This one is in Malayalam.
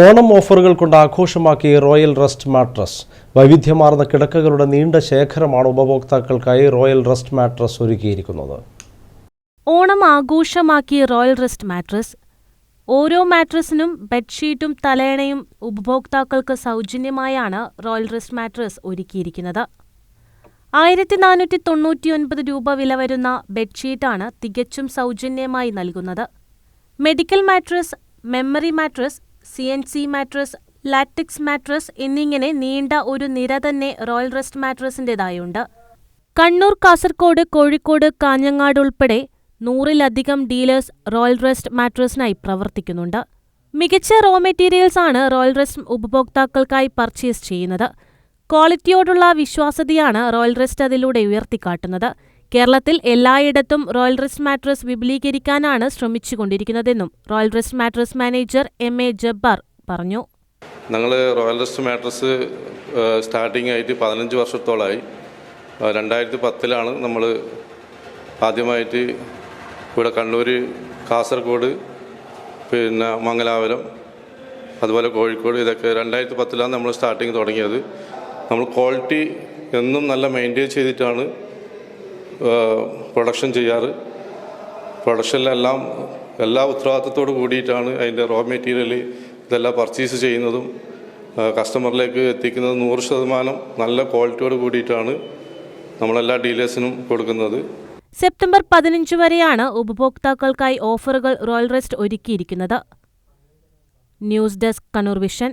ഓണം ഓഫറുകൾ കൊണ്ട് ആഘോഷമാക്കി റോയൽ റെസ്റ്റ് മാട്രസ്. വൈവിധ്യമാർന്ന കിടക്കകളുടെ നീണ്ട ശേഖരമാണ് ഉപഭോക്താക്കൾക്കായി റോയൽ റെസ്റ്റ് മാട്രസ് ഒരുക്കിയിരിക്കുന്നത്. ഓണം ആഘോഷമാക്കി റോയൽ റെസ്റ്റ് മാട്രസ്. ഓരോ മാട്രസിനും ബെഡ്ഷീറ്റും തലയണയും ഉപഭോക്താക്കൾക്ക് സൗജന്യമായാണ് റോയൽ റെസ്റ്റ് മാട്രസ് ഒരുക്കിയിരിക്കുന്നത്. ആയിരത്തി നാനൂറ്റി തൊണ്ണൂറ്റിയൊൻപത് രൂപ വില വരുന്ന ബെഡ്ഷീറ്റാണ് തികച്ചും സൗജന്യമായി നൽകുന്നത്. Medical mattress memory mattress C N C mattress latex mattress എന്നിങ്ങനെ നീണ്ട ഒരു നിര തന്നെ റോയൽ റെസ്റ്റ് മാട്രസിന്റെതായുണ്ട് കണ്ണൂർ കാസർകോട് കോഴിക്കോട് കാഞ്ഞങ്ങാട് ഉൾപ്പെടെ നൂറിലധികം ഡീലേഴ്സ് റോയൽ റെസ്റ്റ് മാട്രസിനായി പ്രവർത്തിക്കുന്നുണ്ട്. മികച്ച റോ മെറ്റീരിയൽസ് ആണ് റോയൽ റെസ്റ്റ് ഉപഭോക്താക്കൾക്കായി പർച്ചേസ് ചെയ്യുന്നത്. ക്വാളിറ്റിയോടുള്ള വിശ്വാസ്യതയാണ് റോയൽ റെസ്റ്റ് അതിലൂടെ ഉയർത്തിക്കാട്ടുന്നത്. കേരളത്തിൽ എല്ലായിടത്തും റോയൽ റെസ്റ്റ് മാട്രസ് വിപുലീകരിക്കാനാണ് ശ്രമിച്ചുകൊണ്ടിരിക്കുന്നതെന്നും Royal Rest mattress manager M A Jabbar പറഞ്ഞു. ഞങ്ങൾ റോയൽ റെസ്റ്റ് മാട്രസ് സ്റ്റാർട്ടിംഗ് ആയിട്ട് പതിനഞ്ച് വർഷത്തോളമായി രണ്ടായിരത്തി പത്തിലാണ് നമ്മൾ ആദ്യമായിട്ട് ഇവിടെ കണ്ണൂർ കാസർഗോഡ് പിന്നെ മംഗലാപുരം അതുപോലെ കോഴിക്കോട് ഇതൊക്കെ രണ്ടായിരത്തി പത്തിലാണ് നമ്മൾ സ്റ്റാർട്ടിങ് തുടങ്ങിയത്. നമ്മൾ ക്വാളിറ്റി എന്നും നല്ല മെയിന്റെയിൻ ചെയ്തിട്ടാണ് പ്രൊഡക്ഷൻ ചെയ്യാറ്. പ്രൊഡക്ഷനിലെല്ലാം എല്ലാ ഉത്തരവാദിത്തത്തോട് കൂടിയിട്ടാണ് അതിന്റെ റോ മെറ്റീരിയൽ ഇതെല്ലാം പർച്ചേസ് ചെയ്യുന്നതും കസ്റ്റമറിലേക്ക് എത്തിക്കുന്നത് നൂറ് ശതമാനം നല്ല ക്വാളിറ്റിയോട് കൂടിയിട്ടാണ് നമ്മളെല്ലാ ഡീലേഴ്സിനും കൊടുക്കുന്നത്. സെപ്റ്റംബർ പതിനഞ്ച് വരെയാണ് ഉപഭോക്താക്കൾക്കായി ഓഫറുകൾ റോയൽ റെസ്റ്റ് ഒരുക്കിയിരിക്കുന്നത്. News desk Kannur Vision.